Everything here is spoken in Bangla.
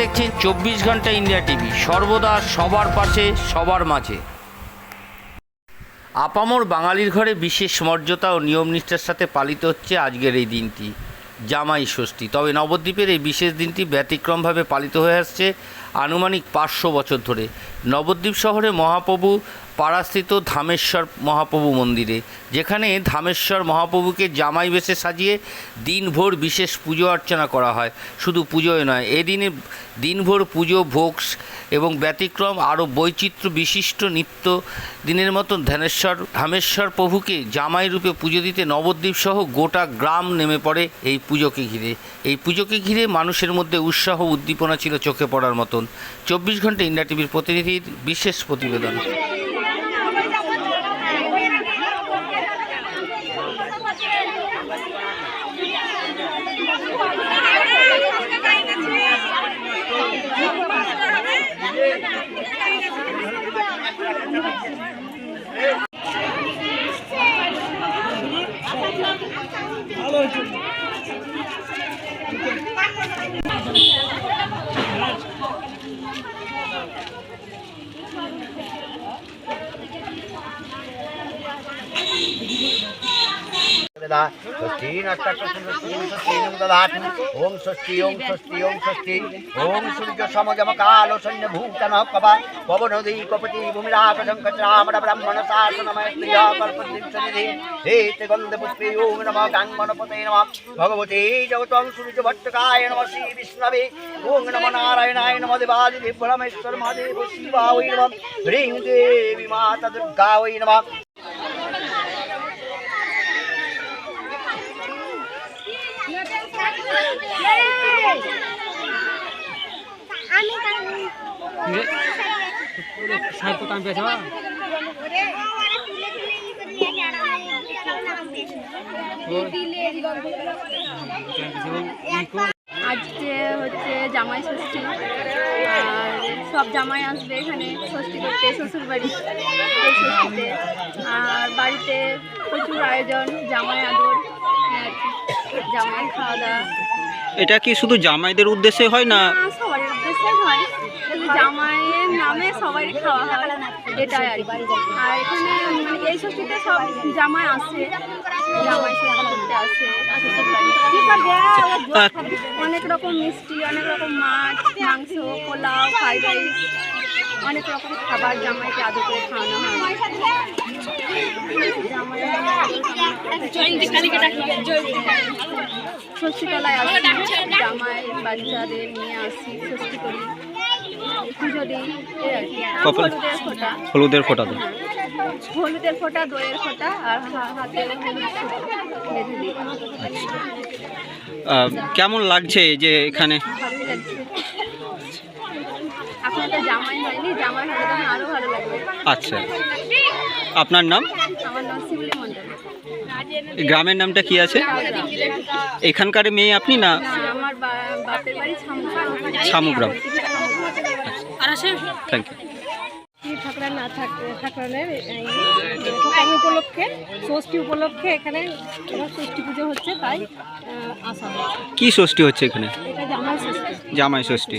দেখছেন চব্বিশ ঘণ্টা ইন্ডিয়া টিভি। সর্বদা সবার পাশে, সবার মাঝে। আপামর বাঙালির ঘরে বিশেষ মর্যাদা ও নিয়ম নিষ্ঠার সাথে পালিত হচ্ছে আজকের এই দিনটি। জামাই ষষ্ঠী। তবে নবদ্বীপের এই বিশেষ দিনটি ব্যতিক্রমভাবে পালিত হয়ে আসছে আনুমানিক পাঁচশো বছর ধরে। নবদ্বীপ শহরে মহাপ্রভু পাড়াস্থিত ধামেশ্বর মহাপ্রভু মন্দিরে, যেখানে ধামেশ্বর মহাপ্রভুকে জামাই বেশে সাজিয়ে দিনভর বিশেষ পুজো অর্চনা করা হয়। শুধু পুজোয় নয়, এদিনে দিনভর পুজো, ভোগ এবং ব্যতিক্রম আরও বৈচিত্র্য বিশিষ্ট নিত্য দিনের মতন ধ্যানেশ্বর ধামেশ্বর প্রভুকে জামাই রূপে পুজো দিতে নবদ্বীপ সহ গোটা গ্রাম নেমে পড়ে এই পুজোকে ঘিরে। এই পুজোকে ঘিরে মানুষের মধ্যে উৎসাহ উদ্দীপনা ছিল চোখে পড়ার মতন। চব্বিশ ঘণ্টা ইন্ডিয়া টিভির প্রতিনিধির বিশেষ প্রতিবেদন। Thank you. षष्ठी नष्टषष्ठी ददाति ॐ षष्ठी ॐ षष्ठी ॐ षष्ठी ॐ सूर्य समजमकालो सैन्य भूतन कवा पवनदी कपति भूमिराकशङ्कचरामण ब्राह्मण शासनमय प्रिय कल्पनिधि हेते गन्धपुष्पे ॐ नमः गाङ्गणपते नमः भगवते जगतं सूर्यभट्टकाय नमः श्री विष्णवे ॐ नमः नारायणाय नमः देवादि देवरमेश्वर महादेव शिवा वै नमः ह्रीं देवी माता दुर्गा वै नमः পেয়েছ আজকে হচ্ছে জামাই ষষ্ঠী আর সব জামাই আসবে এখানে ষষ্ঠী করতে শ্বশুর বাড়ি ষষ্ঠীতে আর বাড়িতে প্রচুর আয়োজন, জামাই আদর। জামাই খাওয়া দাওয়া এটা কি শুধু জামাইদের উদ্দেশ্যে হয় না? না, সবার উদ্দেশ্যে হয়। জামাইয়ের নামে সবাই খাওয়া হয়। এটাই আর কি। আর এখানে মানে এই ষষ্ঠীতে সব জামাই আসে। জামাই ষষ্ঠী করতে আসে। শ্বশুর বাড়ি। আহ, অনেক রকম মিষ্টি অনেক রকম মাছ মাংস পোলাও ফ্রাইড রাইস অনেক রকম খাবার জামাইকে আদর করে খাওয়ানো হয়। ষষ্ঠীতলায় আসি জামাই বাচ্চাদের নিয়ে আসি ষষ্ঠী করি। পুজো দিই হলুদের ফোটা। দিই ফোঁটা হলুদের ফোটা দইয়ের ফোটা আর হাতে কেমন লাগছে যে এখানে? ভালোই লাগছে জামাই হয়নি জামাই হলে তখন আরও ভালো লাগবে। আচ্ছা। আপনার নাম? আমার গ্রামের নামটা কি আছে? এখানকার মেয়ে আপনি না? না আমার বাপের বাড়ি শামুগ্রাম থ্যাংক ইউ ঠাকুরের না উপলক্ষে ষষ্ঠী উপলক্ষে এখানে ষষ্ঠী পুজো হচ্ছে তাই আসা কি ষষ্ঠী হচ্ছে এখানে? জামাই ষষ্ঠী। জামাই ষষ্ঠী।